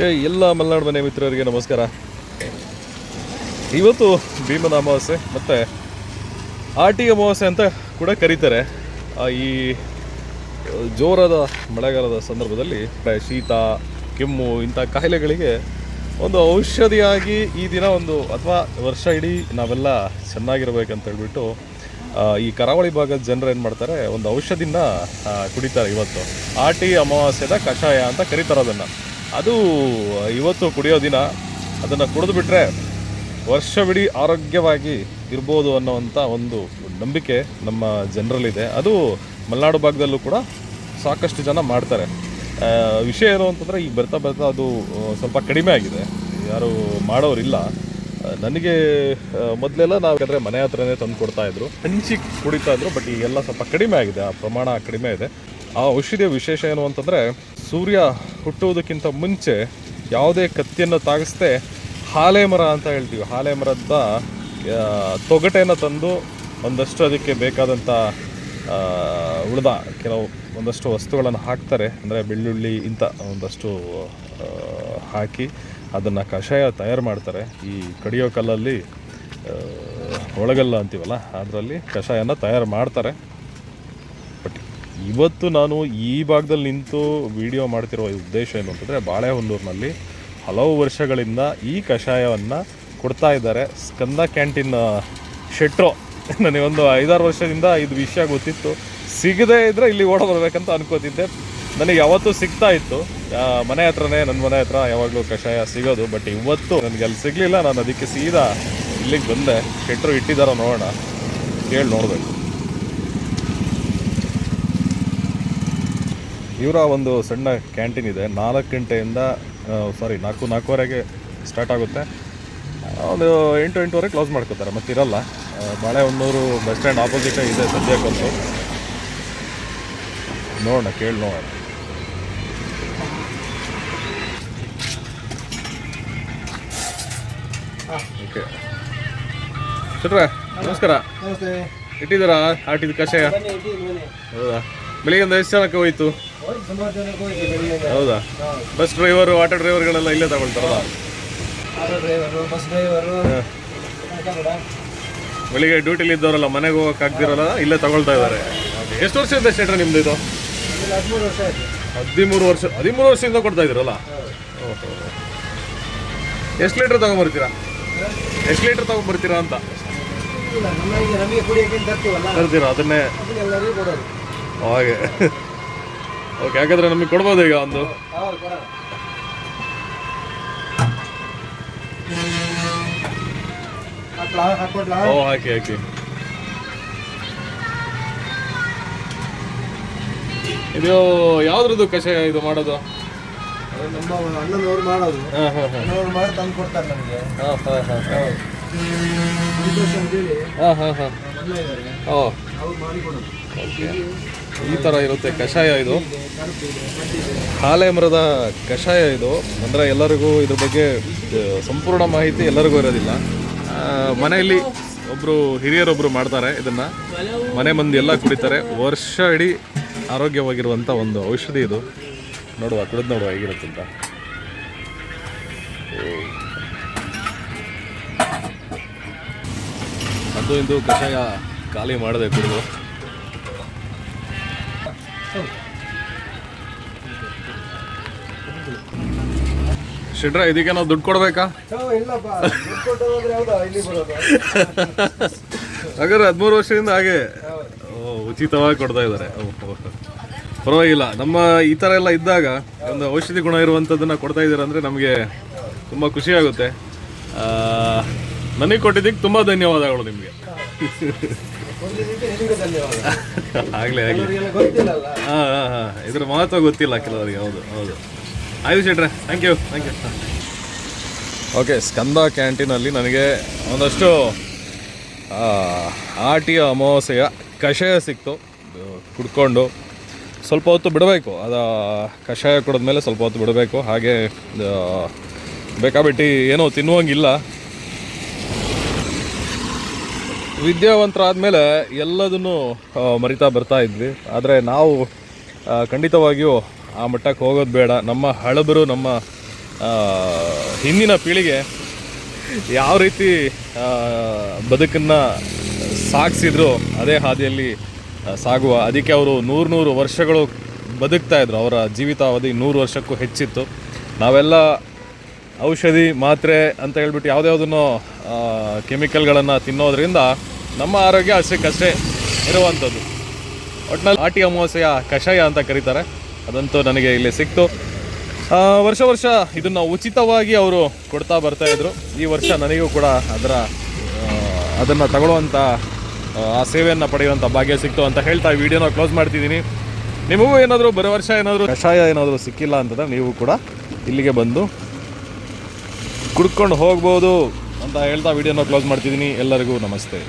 ಏ, ಎಲ್ಲ ಮಲೆನಾಡು ಮನೆ ಮಿತ್ರರಿಗೆ ನಮಸ್ಕಾರ. ಇವತ್ತು ಭೀಮನ ಅಮಾವಾಸ್ಯೆ ಮತ್ತು ಆಟಿ ಅಮಾವಾಸ್ಯೆ ಅಂತ ಕೂಡ ಕರೀತಾರೆ. ಈ ಜೋರಾದ ಮಳೆಗಾಲದ ಸಂದರ್ಭದಲ್ಲಿ ಶೀತ ಕೆಮ್ಮು ಇಂಥ ಕಾಯಿಲೆಗಳಿಗೆ ಒಂದು ಔಷಧಿಯಾಗಿ ಈ ದಿನ ಒಂದು ಅಥವಾ ವರ್ಷ ಇಡೀ ನಾವೆಲ್ಲ ಚೆನ್ನಾಗಿರ್ಬೇಕಂತ ಹೇಳ್ಬಿಟ್ಟು ಈ ಕರಾವಳಿ ಭಾಗದ ಜನರು ಏನು ಮಾಡ್ತಾರೆ ಒಂದು ಔಷಧಿನ ಕುಡಿತಾರೆ ಇವತ್ತು. ಆಟಿ ಅಮಾವಾಸ್ಯದ ಕಷಾಯ ಅಂತ ಕರೀತಾರೆ ಅದನ್ನು. ಅದು, ಇವತ್ತು ಕುಡಿಯೋ ದಿನ. ಅದನ್ನು ಕುಡಿದು ಬಿಟ್ಟರೆ ವರ್ಷವಿಡೀ ಆರೋಗ್ಯವಾಗಿ ಇರ್ಬೋದು ಅನ್ನೋವಂಥ ಒಂದು ನಂಬಿಕೆ ನಮ್ಮ ಜನರಲ್ಲಿದೆ. ಅದು ಮಲೆನಾಡು ಭಾಗದಲ್ಲೂ ಕೂಡ ಸಾಕಷ್ಟು ಜನ ಮಾಡ್ತಾರೆ. ವಿಷಯ ಏನು ಅಂತಂದರೆ, ಈಗ ಬರ್ತಾ ಬರ್ತಾ ಅದು ಸ್ವಲ್ಪ ಕಡಿಮೆ ಆಗಿದೆ. ಯಾರು ಮಾಡೋರಿಲ್ಲ. ನನಗೆ ಮೊದಲೆಲ್ಲ ನಾವು ಯಾಕಂದರೆ ಮನೆ ಹತ್ರನೇ ತಂದು ಕೊಡ್ತಾ ಇದ್ರು. ಹಂಚಿ ಕುಡಿತಾ ಇದ್ರು, ಬಟ್ ಈಗೆಲ್ಲ ಸ್ವಲ್ಪ ಕಡಿಮೆ ಆಗಿದೆ. ಆ ಪ್ರಮಾಣ ಕಡಿಮೆ ಇದೆ. ಆ ಔಷಧಿಯ ವಿಶೇಷ ಏನು ಅಂತಂದರೆ ಸೂರ್ಯ ಹುಟ್ಟುವುದಕ್ಕಿಂತ ಮುಂಚೆ ಯಾವುದೇ ಕತ್ತಿಯನ್ನು ತಾಗಿಸ್ದೆ ಹಾಲೆ ಮರ ಅಂತ ಹೇಳ್ತೀವಿ. ಹಾಲೆ ಮರದ ತೊಗಟೆಯನ್ನು ತಂದು ಒಂದಷ್ಟು ಅದಕ್ಕೆ ಬೇಕಾದಂಥ ಉಳಿದ ಕೆಲವು ಒಂದಷ್ಟು ವಸ್ತುಗಳನ್ನು ಹಾಕ್ತಾರೆ. ಅಂದರೆ ಬೆಳ್ಳುಳ್ಳಿ ಇಂಥ ಒಂದಷ್ಟು ಹಾಕಿ ಅದನ್ನು ಕಷಾಯ ತಯಾರು ಮಾಡ್ತಾರೆ. ಈ ಕಡಿಯೋ ಕಲ್ಲಲ್ಲಿ ಒಳಗಲ್ಲ ಅಂತೀವಲ್ಲ, ಅದರಲ್ಲಿ ಕಷಾಯನ ತಯಾರು ಮಾಡ್ತಾರೆ. ಇವತ್ತು ನಾನು ಈ ಭಾಗದಲ್ಲಿ ನಿಂತು ವಿಡಿಯೋ ಮಾಡ್ತಿರೋ ಉದ್ದೇಶ ಏನು ಅಂತಂದರೆ ಬಾಳೆಹೊನ್ನೂರಿನಲ್ಲಿ ಹಲವು ವರ್ಷಗಳಿಂದ ಈ ಕಷಾಯವನ್ನು ಕೊಡ್ತಾ ಇದ್ದಾರೆ. ಸ್ಕಂದ ಕ್ಯಾಂಟೀನ್ ಶೆಟ್ರು. ನನಗೆ ಒಂದು ಐದಾರು ವರ್ಷದಿಂದ ಇದು ವಿಷಯ ಗೊತ್ತಿತ್ತು. ಸಿಗದೇ ಇದ್ದರೆ ಇಲ್ಲಿ ಓಡ ಬರಬೇಕಂತ ಅನ್ಕೋತಿದ್ದೆ. ನನಗೆ ಯಾವತ್ತೂ ಸಿಗ್ತಾ ಇತ್ತು. ಮನೆ ಹತ್ರನೇ, ನನ್ನ ಮನೆ ಹತ್ರ ಯಾವಾಗಲೂ ಕಷಾಯ ಸಿಗೋದು. ಬಟ್ ಇವತ್ತು ನನಗೆ ಅಲ್ಲಿ ಸಿಗಲಿಲ್ಲ. ನಾನು ಅದಕ್ಕೆ ಸೀದಾ ಇಲ್ಲಿಗೆ ಬಂದೆ. ಶೆಟ್ರು ಇಟ್ಟಿದ್ದಾರೋ ನೋಡೋಣ. ಕೇಳಿ ನೋಡಬೇಕು. ಇವರ ಒಂದು ಸಣ್ಣ ಕ್ಯಾಂಟೀನ್ ಇದೆ. ನಾಲ್ಕು ಗಂಟೆಯಿಂದ ಸಾರಿ ನಾಲ್ಕು ನಾಲ್ಕುವರೆಗೆ ಸ್ಟಾರ್ಟ್ ಆಗುತ್ತೆ. ಒಂದು ಎಂಟು ಎಂಟುವರೆ ಕ್ಲೋಸ್ ಮಾಡ್ಕೋತಾರೆ ಮತ್ತೆ ಇರಲ್ಲ. ಬಾಳೆ ಒಂದೂರು ಬಸ್ ಸ್ಟ್ಯಾಂಡ್ ಆಪೋಸಿಟ್ ಇದೆ ಸದ್ಯಕ್ಕಂತೂ. ನೋಡೋಣ ಕೇಳಿ ನೋಡೋಣ. ಓಕೆ. ಶೆಟ್ರೆ ನಮಸ್ಕಾರ. ಇಟ್ಟಿದ್ದೀರಾ? ಆಟಿದ ಕಷಾಯ? ಹೌದಾ? ಬೆಳಿಗ್ಗೆ ಒಂದು ಎಷ್ಟು ಜನಕ್ಕೆ ಹೋಯ್ತು? ಹೌದಾ? ಬಸ್ ಡ್ರೈವರು ಆಟೋ ಡ್ರೈವರ್ಗಳೆಲ್ಲ ಇಲ್ಲೇ ತಗೊಳ್ತಾರಲ್ಲ? ಬೆಳಿಗ್ಗೆ ಡ್ಯೂಟಿಲಿ ಇದ್ದವರಲ್ಲ ಮನೆಗೆ ಹೋಗಕ್ಕೆ ಆಗ್ದಿರಲ್ಲ ಇಲ್ಲೇ ತಗೊಳ್ತಾ ಇದ್ದಾರೆ. ಎಷ್ಟು ವರ್ಷದಿಂದ ಶೆಟ್ರೆ ನಿಮ್ದು ಇದು? ಹದಿಮೂರು ವರ್ಷ ಹದಿಮೂರು ವರ್ಷ ವರ್ಷದಿಂದ ಕೊಡ್ತಾ ಇದ್ದೀರಲ್ಲ? ಓಹೋ. ಎಷ್ಟು ಲೀಟ್ರ್ ತಗೊಂಬರ್ತೀರಾ? ಎಷ್ಟು ಲೀಟ್ರ್ ತಗೊಂಬರ್ತೀರಾ ಅಂತ? ತರ್ತೀರಾ? ಅದನ್ನೇ. ಹಾಗೆ. ಓಕೆ ಹಾಗಾದ್ರೆ ನಮಗೆ ಕೊಡ್ಬೋದು ಈಗ ಒಂದು? ಓ ಹಾಕಿ ಹಾಕಿ. ಇದು ಯಾವ್ದ್ರದ್ದು ಕಷಾಯ ಇದು ಮಾಡೋದು? ನಮ್ಮ ಅಣ್ಣನವ್ರು ಮಾಡೋದು. ಹಾಂ ಹಾಂ ಹಾಂ. ತಂದು ಕೊಡ್ತಾರೆ ನಮಗೆ. ಹಾಂ ಹಾಂ ಹಾಂ. ಹಾಂ ಹಾಂ ಹಾಂ. ಓ. ಈ ಥರ ಇರುತ್ತೆ ಕಷಾಯ ಇದು. ಹಾಲೆ ಮರದ ಕಷಾಯ ಇದು. ಅಂದರೆ ಎಲ್ಲರಿಗೂ ಇದ್ರ ಬಗ್ಗೆ ಸಂಪೂರ್ಣ ಮಾಹಿತಿ ಎಲ್ಲರಿಗೂ ಇರೋದಿಲ್ಲ. ಮನೆಯಲ್ಲಿ ಒಬ್ಬರು ಹಿರಿಯರೊಬ್ಬರು ಮಾಡ್ತಾರೆ ಇದನ್ನು. ಮನೆ ಮಂದಿ ಎಲ್ಲ ಕುಡಿತಾರೆ. ವರ್ಷ ಇಡೀ ಆರೋಗ್ಯವಾಗಿರುವಂಥ ಒಂದು ಔಷಧಿ ಇದು. ನೋಡುವ, ಕುಡಿದು ನೋಡುವ, ಹೇಗಿರುತ್ತೆ ಅದು ಇಂದು ಕಷಾಯ ಖಾಲಿ ಮಾಡಿದೆ ಕುಡಿದು. ಶಿಡ್ರ ಇದಕ್ಕೆ ನಾವು ದುಡ್ಡು ಕೊಡ್ಬೇಕಾ? ಹಾಗಾದ್ರೆ ಹದಿಮೂರು ವರ್ಷದಿಂದ ಹಾಗೆ ಉಚಿತವಾಗಿ ಕೊಡ್ತಾ ಇದ್ದಾರೆ. ಪರವಾಗಿಲ್ಲ. ನಮ್ಮ ಈ ಥರ ಎಲ್ಲ ಇದ್ದಾಗ ಒಂದು ಔಷಧಿ ಗುಣ ಇರುವಂಥದ್ದನ್ನು ಕೊಡ್ತಾ ಇದ್ದಾರೆ ಅಂದ್ರೆ ನಮಗೆ ತುಂಬ ಖುಷಿ ಆಗುತ್ತೆ. ಆ, ನನಗೆ ಕೊಟ್ಟಿದ್ದಕ್ಕೆ ತುಂಬ ಧನ್ಯವಾದಗಳು ನಿಮಗೆ. ಆಗಲೇ ಆಗಲಿ. ಹಾಂ ಹಾಂ ಹಾಂ. ಇದ್ರ ಮಹತ್ವ ಗೊತ್ತಿಲ್ಲ ಕೆಲವರಿಗೆ ಹೌದು ಹೌದು. ಆಯ್ತು ಶೆಟ್ರೆ thank you thank you okay Skanda ಕ್ಯಾಂಟೀನಲ್ಲಿ ನನಗೆ ಒಂದಷ್ಟು ಆ, ಆಟಿಯ ಅಮಾವಾಸ್ಯೆಯ ಕಷಾಯ ಸಿಕ್ತು. ಕುಡ್ಕೊಂಡು ಸ್ವಲ್ಪ ಹೊತ್ತು ಬಿಡಬೇಕು. ಅದು ಕಷಾಯ ಕುಡಿದ್ಮೇಲೆ ಸ್ವಲ್ಪ ಹೊತ್ತು ಬಿಡಬೇಕು. ಹಾಗೆ ಬೇಕಾಬಿಟ್ಟು ಏನೋ ತಿನ್ನುವಂಗಿಲ್ಲ. ವಿದ್ಯಾವಂತರಾದಮೇಲೆ ಎಲ್ಲದನ್ನು ಮರಿತಾ ಬರ್ತಾ ಇದ್ವಿ. ಆದರೆ ನಾವು ಖಂಡಿತವಾಗಿಯೂ ಆ ಮಟ್ಟಕ್ಕೆ ಹೋಗೋದು ಬೇಡ. ನಮ್ಮ ಹಳಬರು, ನಮ್ಮ ಹಿಂದಿನ ಪೀಳಿಗೆ ಯಾವ ರೀತಿ ಬದುಕನ್ನು ಸಾಗಿಸಿದ್ರು ಅದೇ ಹಾದಿಯಲ್ಲಿ ಸಾಗುವ. ಅದಕ್ಕೆ ಅವರು ನೂರು ನೂರು ವರ್ಷಗಳು ಬದುಕ್ತಾ ಇದ್ರು. ಅವರ ಜೀವಿತಾವಧಿ ನೂರು ವರ್ಷಕ್ಕೂ ಹೆಚ್ಚಿತ್ತು. ನಾವೆಲ್ಲ ಔಷಧಿ, ಮಾತ್ರೆ ಅಂತ ಹೇಳ್ಬಿಟ್ಟು ಯಾವುದ್ಯಾವುದನ್ನು ಕೆಮಿಕಲ್ಗಳನ್ನು ತಿನ್ನೋದ್ರಿಂದ ನಮ್ಮ ಆರೋಗ್ಯ ಅಷ್ಟಕ್ಕಷ್ಟೇ ಇರುವಂಥದ್ದು. ಒಟ್ಟಿನಲ್ಲಿ ಆಟಿ ಅಮಾವಾಸ್ಯೆಯ ಕಷಾಯ ಅಂತ ಕರೀತಾರೆ. ಅದಂತೂ ನನಗೆ ಇಲ್ಲಿ ಸಿಕ್ತು. ವರ್ಷ ವರ್ಷ ಇದನ್ನು ಉಚಿತವಾಗಿ ಅವರು ಕೊಡ್ತಾ ಬರ್ತಾ ಇದ್ರು. ಈ ವರ್ಷ ನನಗೂ ಕೂಡ ಅದರ ಅದನ್ನು ತಗೊಳ್ಳುವಂಥ ಆ, ಸೇವೆಯನ್ನು ಪಡೆಯುವಂಥ ಭಾಗ್ಯ ಸಿಕ್ತು ಅಂತ ಹೇಳ್ತಾ ವಿಡಿಯೋನ ಕ್ಲೋಸ್ ಮಾಡ್ತಿದ್ದೀನಿ. ನಿಮಗೂ ಏನಾದರೂ ಬರೋ ವರ್ಷ ಏನಾದರೂ ಕಷಾಯ ಏನಾದರೂ ಸಿಕ್ಕಿಲ್ಲ ಅಂತಂದರೆ ನೀವು ಕೂಡ ಇಲ್ಲಿಗೆ ಬಂದು ಕುಡ್ಕೊಂಡು ಹೋಗ್ಬೋದು ಅಂತ ಹೇಳ್ತಾ ವಿಡಿಯೋನ ಕ್ಲೋಸ್ ಮಾಡ್ತಿದ್ದೀನಿ. ಎಲ್ಲರಿಗೂ ನಮಸ್ತೆ.